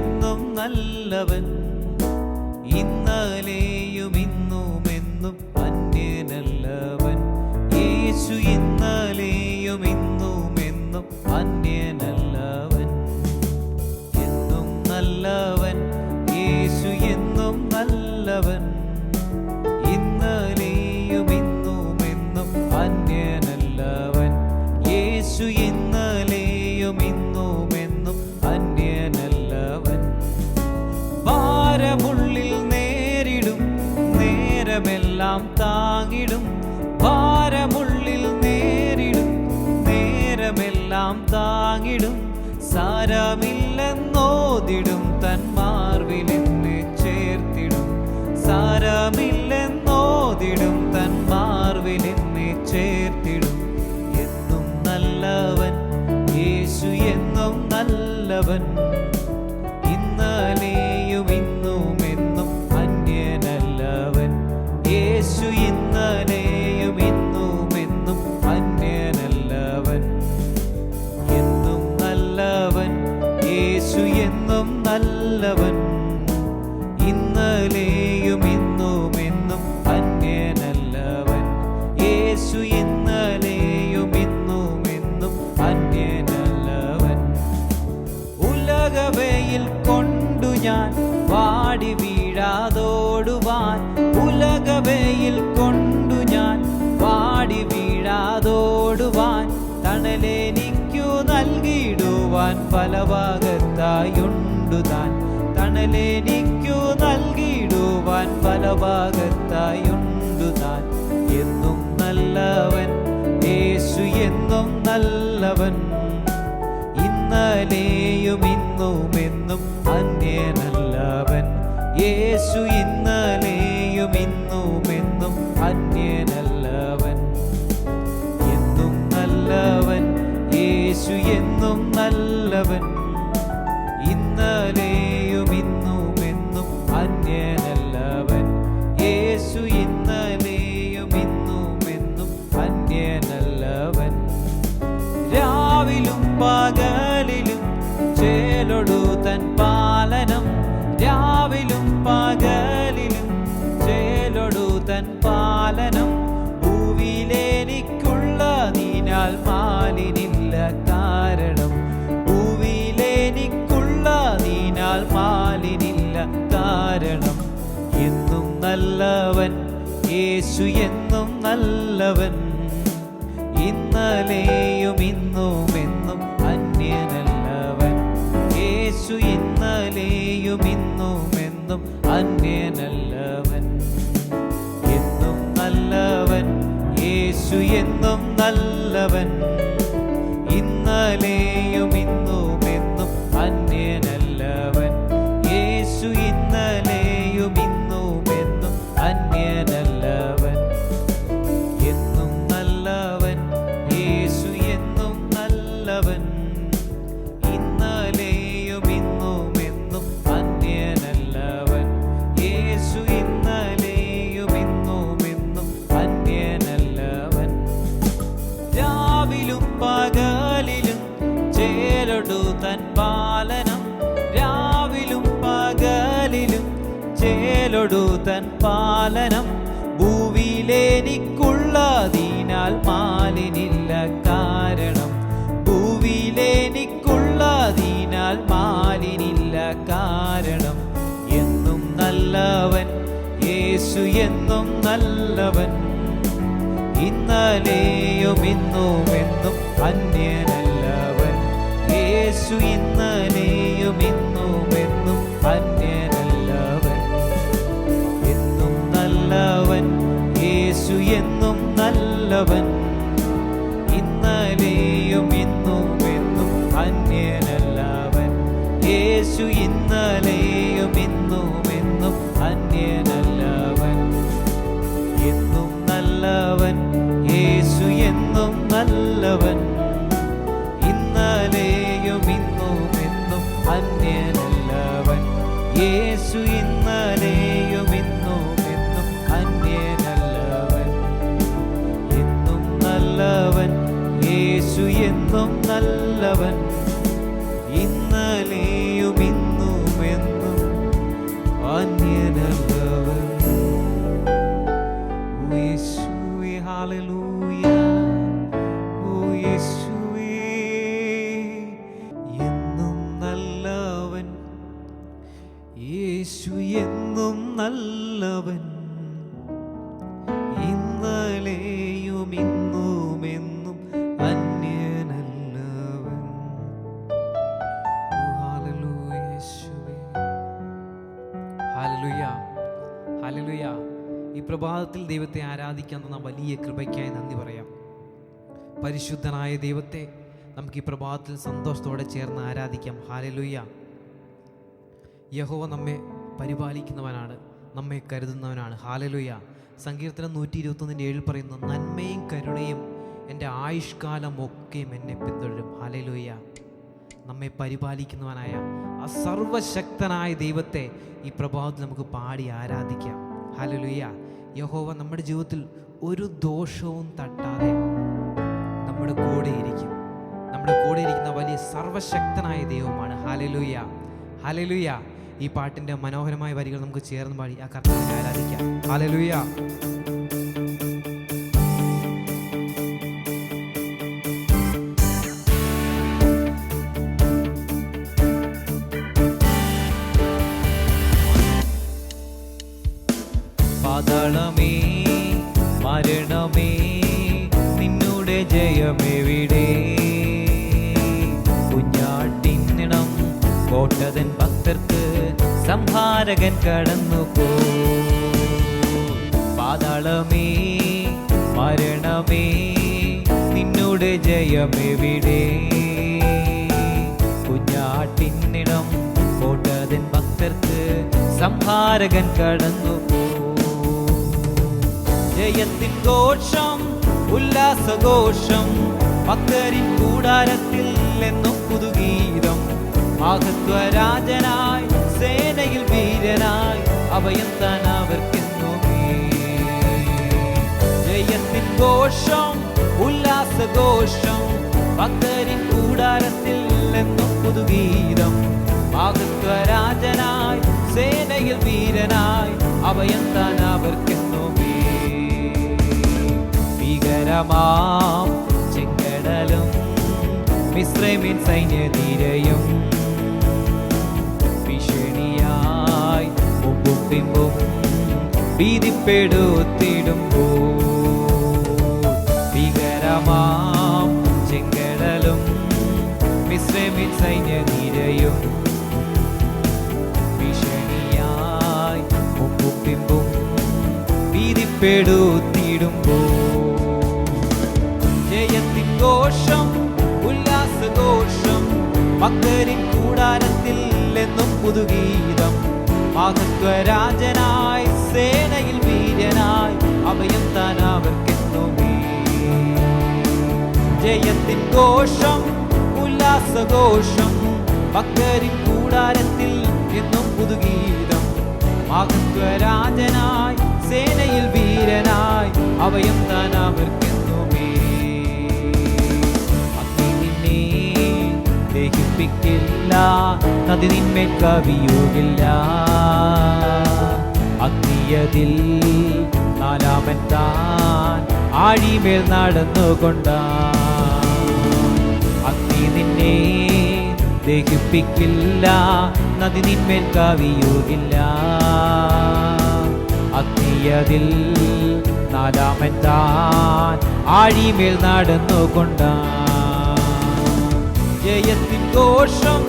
എന്നും നല്ലവൻ. ഇന്നലെയും ഇന്നും എന്നും അന്യനല്ലവൻ. യേശു ഇന്നലെയും ഇന്നും എന്നും അന്യനല്ലവൻ. എന്നും നല്ലവൻ. യേശു എന്നും നല്ലവൻ. നേരമെല്ലാം താങ്ങിടും. സാരമില്ലെന്നോതിടും. തൻ മാർവിലെന്നെ ചേർത്തിടും. സാരമില്ലെന്നോതിടും. തൻ മാർവിലെന്നെ ചേർത്തിടും. എന്നും നല്ലവൻ യേശു എന്നും നല്ലവൻ. എന്നും നല്ലവൻ. ഇന്നലെയും ഇന്നും എന്നും അന്യനല്ലവൻ. യേശു ഇന്നലെയും ഇന്നും എന്നും അന്യനല്ലവൻ. ഉലകവയിൽ കൊണ്ടു ഞാൻ വാടി വീഴാതോടുവാൻ. ഉലകവയിൽ കൊണ്ടു ഞാൻ വാടി വീഴാതോടുവാൻ. തണലെനിക്കു നൽകിയിടുവാൻ പല ഭാഗത്തായുണ്ടു താൻ തണലെനിക്കു നൽകിയിടുവാൻ പല ഭാഗത്തായുണ്ടു താൻ എന്നും നല്ലവൻ യേശു എന്നും നല്ലവൻ. ഇന്നലെയും ഇന്നും എന്നും അന്യനല്ലവൻ. യേശു ഇന്നലെയും ഇന്നും യേശു എന്നും നല്ലവൻ. ഇന്നലെയും ഇന്നും എന്നും അന്യനല്ലവൻ. യേശു ഇന്നലെയും ഇന്നും എന്നും അന്യനല്ലവൻ. എന്നും നല്ലവൻ. യേശു എന്നും നല്ലവൻ. ചേലൊടു തൻ പാലനം രാവിലും പകലിലും ചേലൊടു തൻ പാലനം ഭൂവിയിലെനിക്കുള്ള ദീനാൽ മാലിനില്ല കാരണം ഭൂവിയിലെനിക്കുള്ള ദീനാൽ മാലിനില്ല കാരണം എന്നും നല്ലവൻ യേശു എന്നും നല്ലവൻ ഇന്നലെയും ഇന്നും എന്നും അന്യനല്ലവൻ യേശു ഇന്നലെയും ഇന്നും എന്നും അന്യനല്ലവൻ. എന്നും നല്ലവൻ യേശു എന്നും നല്ലവൻ. ഇന്നലെയും ഇന്നും എന്നും അന്യനല്ലവൻ. യേശു ഇന്നലെയും ഇന്നും എന്നും അന്യനല്ലവൻ. ദൈവം നല്ലവൻ ഇന്നലെയും ഇന്നുമെന്നും എന്നും നല്ലവൻ. യേശു നല്ലവൻ. പ്രഭാതത്തിൽ ദൈവത്തെ ആരാധിക്കാൻ തന്ന വലിയ കൃപയ്ക്കായി നന്ദി പറയാം. പരിശുദ്ധനായ ദൈവത്തെ നമുക്ക് ഈ പ്രഭാതത്തിൽ സന്തോഷത്തോടെ ചേർന്ന് ആരാധിക്കാം. ഹാലലുയ്യ യഹോവ നമ്മെ പരിപാലിക്കുന്നവനാണ് നമ്മെ കരുതുന്നവനാണ്. ഹാലലുയ്യ സങ്കീർത്തനം നൂറ്റി ഇരുപത്തൊന്നിന്റെ ഏഴിൽ പറയുന്നു നന്മയും കരുണയും എന്റെ ആയുഷ്കാലം ഒക്കെയും എന്നെ പിന്തുടരും. ഹാലലുയ്യ നമ്മെ പരിപാലിക്കുന്നവനായ ആ സർവശക്തനായ ദൈവത്തെ ഈ പ്രഭാതത്തിൽ നമുക്ക് പാടി ആരാധിക്കാം. ഹാലലുയ്യ യഹോവ നമ്മുടെ ജീവിതത്തിൽ ഒരു ദോഷവും തട്ടാതെ നമ്മുടെ കൂടെ ഇരിക്കും. നമ്മുടെ കൂടെ ഇരിക്കുന്ന വലിയ സർവശക്തനായ ദൈവമാണ്. ഹലലുയ ഹലലുയ ഈ പാട്ടിന്റെ മനോഹരമായ വരികൾ നമുക്ക് ചേർന്ന് പാടി ആ കർത്താവിനെ ആരാധിക്കാം. ഹാലലുയ പാതാളമേ മരണമേ നിന്നുടെ ജയമെവിടെ? കുഞ്ഞാട്ടിന്നിണം കോട്ടതൻ ഭക്തർക്ക് സംഹാരകൻ കടന്നു പോ പാതാളമേ മരണമേ നിന്നുടെ ജയമെവിടെ? കുഞ്ഞാട്ടിന്നിണം കോട്ടതൻ ഭക്തർക്ക് സംഹാരകൻ കടന്നു പോ ജയത്തിൻ ഘോഷം ഉല്ലാസഘോഷം ഭക്തരിൻ കൂടാരത്തിൽ എന്നും പുതുഗീതം. മഹത്വരാജനായി സേനയിൽ വീരനായി അഭയം താൻ അവർക്കെന്നു ജയത്തിൻ ഘോഷം ഉല്ലാസഘോഷം ഭക്തരിൻ കൂടാരത്തിൽ എന്നും പുതുഗീതം. മഹത്വരാജനായി സേനയിൽ വീരനായി അഭയം താൻ അവർക്കെന്നുമേ. ഭീകരമാം ചെങ്കടലും മിശ്രമിൻ സൈന്യനിരയും ഭീഷണിയായി മുമ്പും പിമ്പും ഭീതിപ്പെടുത്തിടുമ്പോ. ഭീകരമാം ചെങ്കടലും മിശ്രമിൻ സൈന്യനിരയും ഭീഷണിയായി മുമ്പും പിമ്പും ഭീതിപ്പെടുത്തിടുമ്പോ. ജയത്തിൻ ഘോഷം ഉല്ലാസഘോഷം ഭക്തരിൻ കൂടാരത്തിൽ എന്നും പുതുഗീതം. മഹത്വരാജനായി സേനയിൽ വീരനായി അഭയം താൻ അവർക്കെന്നുമേ. ജയത്തിൻ ഘോഷം ഉല്ലാസഘോഷം ഭക്തരിൻ കൂടാരത്തിൽ എന്നും പുതുഗീതം. മഹത്വരാജനായി സേനയിൽ വീരനായി അഭയം താൻ അവർക്കെന്നുമേ. ദഹിപ്പിക്കില്ല നദി നിന്മേൽ കവിയുകില്ല അഗ്നിയതിൽ നാലാമൻ താൻ ആഴിമേൽ നടന്നുകൊണ്ട. അഗ്നി നിന്നെ ദഹിപ്പിക്കില്ല നദി നിന്മേൽ കവിയുകില്ല അഗ്നിയതിൽ നാലാമൻ താൻ ആഴിമേൽ നടന്നുകൊണ്ട. ജയത്തിൻ ഘോഷം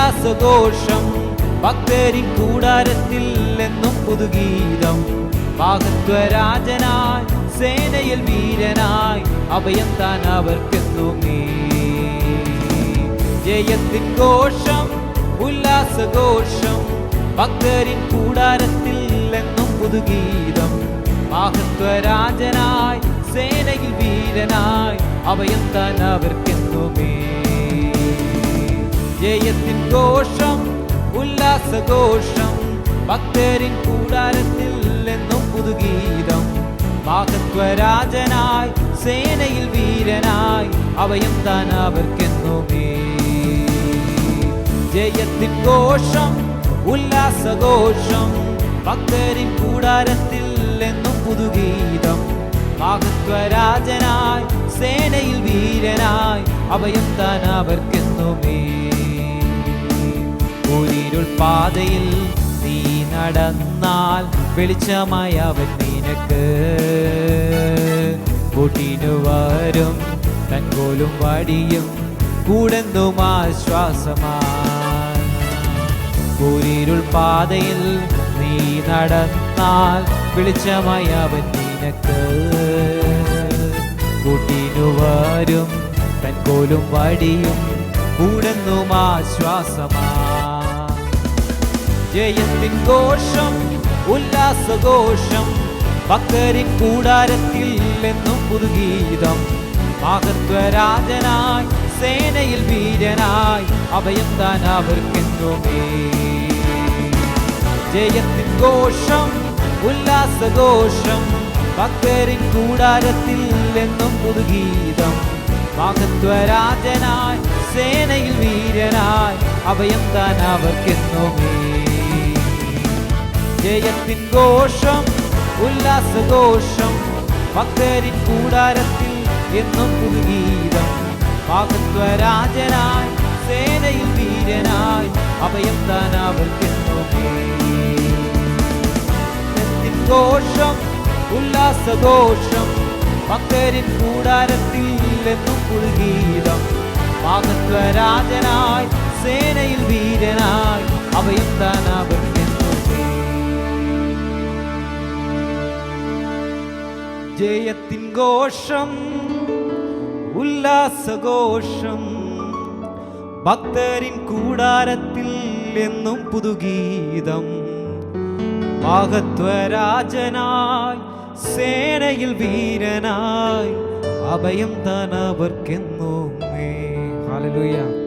ഉല്ലാസഘോഷം ഭക്തരി കൂടാരത്തിൽ എന്നും പുതുഗീതം. മഹത്വരാജനായി സേനയിൽ വീരനായി അഭയം താൻ അവർക്കെന്നുമേ. ജയത്തിൻ ഘോഷം ഉല്ലാസഘോഷം ഭക്തരിൻ കൂടാരത്തിൽ എന്നും പുതുഗീതം. മഹത്വരാജനായി സേനയിൽ വീരനായി അഭയം താൻ അവർക്കെന്നുമേ. ജയത്തിൻ ഘോഷം ഉല്ലാസഘോഷം ഭക്തരിൻ കൂടാരത്തിൽ എന്നും പുതുഗീതം. മഹത്വരാജനായി സേനയിൽ വീരനായി അവയും താൻ അവർക്കെന്നുമേ. ജയത്തിൻ ഘോഷം ഉല്ലാസഘോഷം ഭക്തരിൻ കൂടാരത്തിൽ എന്നും പുതുഗീതം. മഹത്വരാജനായി സേനയിൽ വീരനായി അവയും താൻ അവർക്കെന്നുമേ. പാതയിൽ നീ നടന്നാൽ വെളിച്ചമായ അവൻ നിനക്ക്. കൂട്ടിനു വരും തൻകോലും വടിയും കൂടെന്തും ആശ്വാസമാരിരുൾ പാതയിൽ നീ നടന്നാൽ വെളിച്ചമായി അവൻ നിനക്ക്. കൂട്ടിനു വരും തൻകോലും വടിയും കൂടെന്നും ആശ്വാസമാ ജയത്തിൻ ഘോഷം ഉല്ലാസഘോഷം ഭക്തരിൻ കൂടാരത്തിൽ എന്നും പുതുഗീതം. മഹത്വരാജനായി സേനയിൽ വീരനായി അഭയം താൻ അവർക്കെന്നുമേ. ജയത്തിൻ ഘോഷം ഉല്ലാസഘോഷം ഭക്തരിൻ കൂടാരത്തിൽ എന്നും പുതുഗീതം. മഹത്വരാജനായി സേനയിൽ വീരനായി അഭയം താൻ അവർക്കെന്നുമേ. ജയത്തിൻ ഘോഷം ഉല്ലാസഘോഷം ഭക്തരിൻ കൂടാരത്തിൽ എന്നും പുതുഗീതം. പാകത്വരാജനായി സേനയിൽ വീരനായി അഭയം താൻ അവർക്കെന്നുമേ ജയത്തിൻ ഘോഷം ഉല്ലാസഘോഷം ഭക്തരിൻ കൂടാരത്തിൽ എന്നും പുതുഗീതം. പാകത്വരാജനായി സേനയിൽ വീരനായി അഭയം താൻ അവർക്കെന്നുമേ ജയത്തിൻ ഘോഷം ഉല്ലാസഘോഷം. ഭക്തരിൻ കൂടാരത്തിൽ എന്നും പുതുഗീതം. മഹത്വരാജനായി സേനയിൽ വീരനായി അഭയം താൻ അവർക്കെന്നുമേ. ഹല്ലേലൂയ.